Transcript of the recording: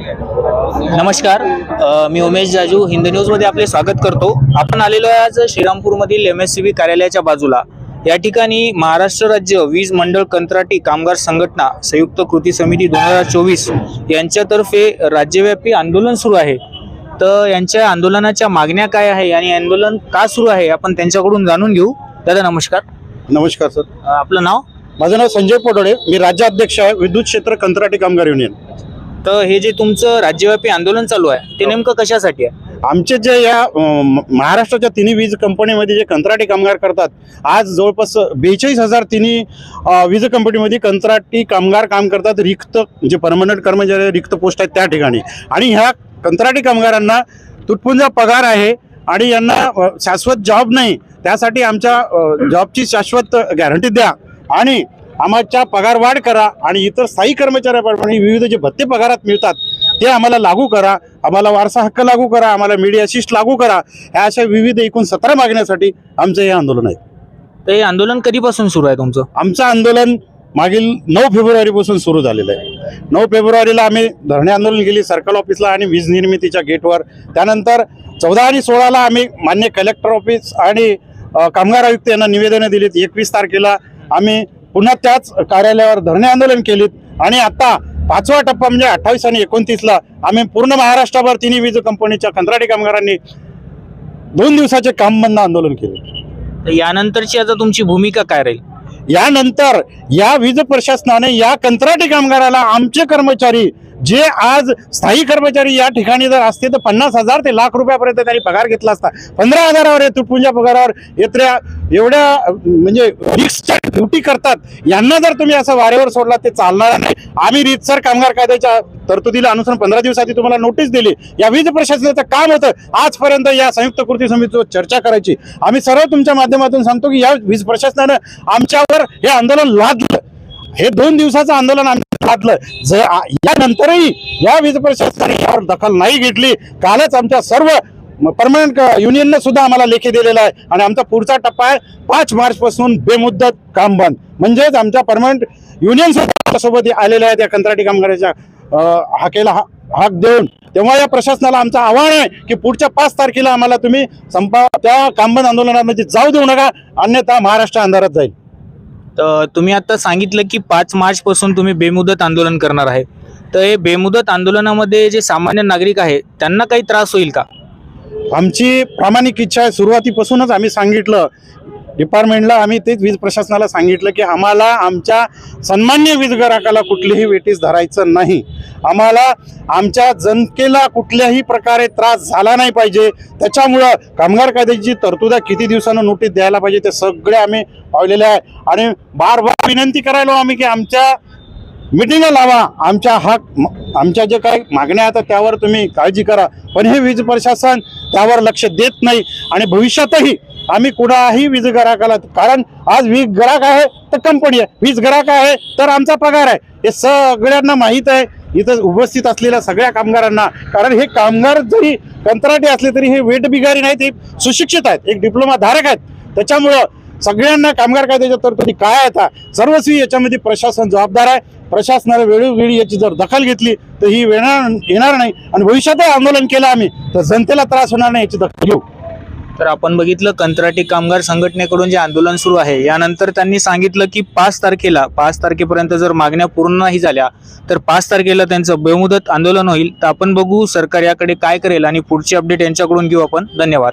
नमस्कार. मी उमेश जाजू. हिंद न्यूजमध्ये आपले स्वागत करतो. आपण आलेलो आहे आज श्रीरामपूरमधील एम एस सी बी कार्यालयाच्या बाजूला. या ठिकाणी महाराष्ट्र राज्य वीज मंडळ कंत्राटी कामगार संघटना संयुक्त कृती समिती दोन हजार चोवीस यांच्यातर्फे राज्यव्यापी आंदोलन सुरू आहे. तर यांच्या आंदोलनाच्या मागण्या काय आहे आणि आंदोलन का सुरू आहे आपण त्यांच्याकडून जाणून घेऊ. दादा नमस्कार. नमस्कार सर. आपलं नाव? माझं नाव संजय पोटोडे. मी राज्याध्यक्ष आहे विद्युत क्षेत्र कंत्राटी कामगार युनियन. तर हे जे तुमचं राज्यव्यापी आंदोलन चालू आहे ते नेमकं कशासाठी आहे? आमचे जे या महाराष्ट्राच्या तिन्ही वीज कंपनीमध्ये जे कंत्राटी कामगार करतात आज जवळपास बेचाळीस हजार तिन्ही वीज कंपनीमध्ये कंत्राटी कामगार काम करतात रिक्त जे परमनंट कर्मचारी रिक्त पोस्ट आहेत त्या ठिकाणी. आणि ह्या कंत्राटी कामगारांना तुटपुंजा पगार आहे आणि यांना शाश्वत जॉब नाही त्यासाठी आमच्या जॉबची शाश्वत गॅरंटी द्या. आणि आमच्या पगार वाढ करा आणि इतर स्थायी कर्मचाऱ्याप्रमाणे विविध जे भत्ते पगारात मिळतात ते आम्हाला लागू करा. आम्हाला वारसा हक्क लागू करा. आम्हाला मीडिया असिस्ट लागू करा. ह्या अशा विविध एकूण सतरा मागण्यासाठी आमचं हे आंदोलन आहे. तर हे आंदोलन कधीपासून सुरू आहे तुमचं? आमचं आंदोलन मागील नऊ फेब्रुवारीपासून सुरू झालेलं आहे. नऊ फेब्रुवारीला आम्ही धरणे आंदोलन केली सर्कल ऑफिसला आणि वीज निर्मितीच्या गेटवर त्यानंतर चौदा आणि सोळाला आम्ही मान्य कलेक्टर ऑफिस आणि कामगार आयुक्त यांना निवेदनं दिलीत. एकवीस तारखेला आम्ही पुन्हा त्याच कार्यालयावर धरणे आंदोलन केलीत. आणि आता पाचवा टप्पा म्हणजे अठ्ठावीस आणि एकोणतीसला आम्ही पूर्ण महाराष्ट्रभर तिन्ही वीज कंपनीच्या कंत्राटी कामगारांनी दोन दिवसाचे काम बंद आंदोलन केले. तर यानंतरची आता तुमची भूमिका काय राहील? यानंतर या वीज प्रशासनाने या कंत्राटी कामगाराला आमचे कर्मचारी जे आज स्थायी कर्मचारी या ठिकाणी जर असते तर पन्नास हजार ते लाख रुपयापर्यंत त्यांनी पगार घेतला असता. पंधरा हजारावर तुटपुंजा पगारावर येत्या एवढ्या म्हणजे रिक्सच्या ड्युटी करतात. यांना जर तुम्ही असं वारेवर सोडला ते चालणार नाही. आम्ही रीतसर कामगार कायद्याच्या तरतुदीला अनुसरून पंधरा दिवसाची तुम्हाला नोटीस दिली. या वीज प्रशासनाचं काम होतं. आजपर्यंत या संयुक्त कृती समितीवर चर्चा करायची. आम्ही सर्व तुमच्या माध्यमातून सांगतो की या वीज प्रशासनानं आमच्यावर हे आंदोलन लादलं. हे दोन दिवसाचं आंदोलन आम्ही लादलं जर यानंतरही या वीज प्रशासनाने यावर दखल नाही घेतली. कालच आमच्या सर्व परमनंट युनियननं सुद्धा आम्हाला लेखी दिलेला आहे. आणि आमचा पुढचा टप्पा आहे पाच मार्चपासून बेमुद्दत काम बंद. म्हणजेच आमच्या परमनंट युनियन सुद्धा सोबत आलेल्या आहेत या कंत्राटी कामगाराच्या हाकेला हा- हाक देऊन. तेव्हा या प्रशासनाला आमचं आव्हान आहे की पुढच्या पाच तारखेला आम्हाला तुम्ही संपा त्या कामबंद आंदोलनामध्ये जाऊ देऊ नका. अन्यथा महाराष्ट्र अंधारात जाईल. तर तुम्ही आता सांगितलं की पाच मार्च पासून तुम्ही बेमुदत आंदोलन करणार आहे. तर हे बेमुदत आंदोलनामध्ये जे सामान्य नागरिक आहे त्यांना काही त्रास होईल का? आमची प्रामाणिक इच्छा आहे सुरुवातीपासूनच आम्ही सांगितलं डिपार्टमेंटला आम्ही तेच वीज प्रशासनाला सांगितलं की आम्हाला आमच्या सन्मान्य वीज ग्राहकाला कुठलीही वेटीस धरायचं नाही. आम्हाला आमच्या जनतेला कुठल्याही प्रकारे त्रास झाला नाही पाहिजे. त्याच्यामुळं कामगार कायद्याची तरतुदा किती दिवसानं नोटीस द्यायला पाहिजे ते सगळे आम्ही पावलेले आहे. आणि बार बार विनंती करायलो आम्ही की आमच्या मिटिंगा लावा. आमच्या हक आमच्या जे काही मागण्या आहेत त्यावर तुम्ही काळजी करा. पण हे वीज प्रशासन त्यावर लक्ष देत नाही. आणि भविष्यातही आम्ही कुणाही वीज ग्राहकाला कारण आज वीज ग्राहक आहे तर कंपनी आहे. वीज ग्राहक आहे तर आमचा पगार आहे. हे सगळ्यांना माहीत आहे. इथं उपस्थित असलेल्या सगळ्या कामगारांना. कारण हे कामगार जरी कंत्राटी असले तरी हे वेट बिगारी नाहीत हे सुशिक्षित आहेत. एक डिप्लोमा धारक आहेत. त्याच्यामुळं सगळ्यांना कामगार कायद्याच्या तरतुदी काय आहेत सर्वस्वी याच्यामध्ये प्रशासन जबाबदार आहे. प्रशासनाने वेळोवेळी याची जर दखल घेतली तर ही येणार येणार नाही. आणि भविष्यातही आंदोलन केलं आम्ही तर जनतेला त्रास होणार नाही याची दखल घेऊ. तर आपण बघितलं कंत्राटी कामगार संघटनेकडून जे आंदोलन सुरू आहे यानंतर त्यांनी सांगितलं की पाच तारखेला पाच तारखेपर्यंत जर मागण्या पूर्ण नाही झाल्या तर पाच तारखेला त्यांचं बेमुदत आंदोलन होईल. तर आपण बघू सरकार याकडे काय करेल आणि पुढची अपडेट यांच्याकडून घेऊ आपण. धन्यवाद.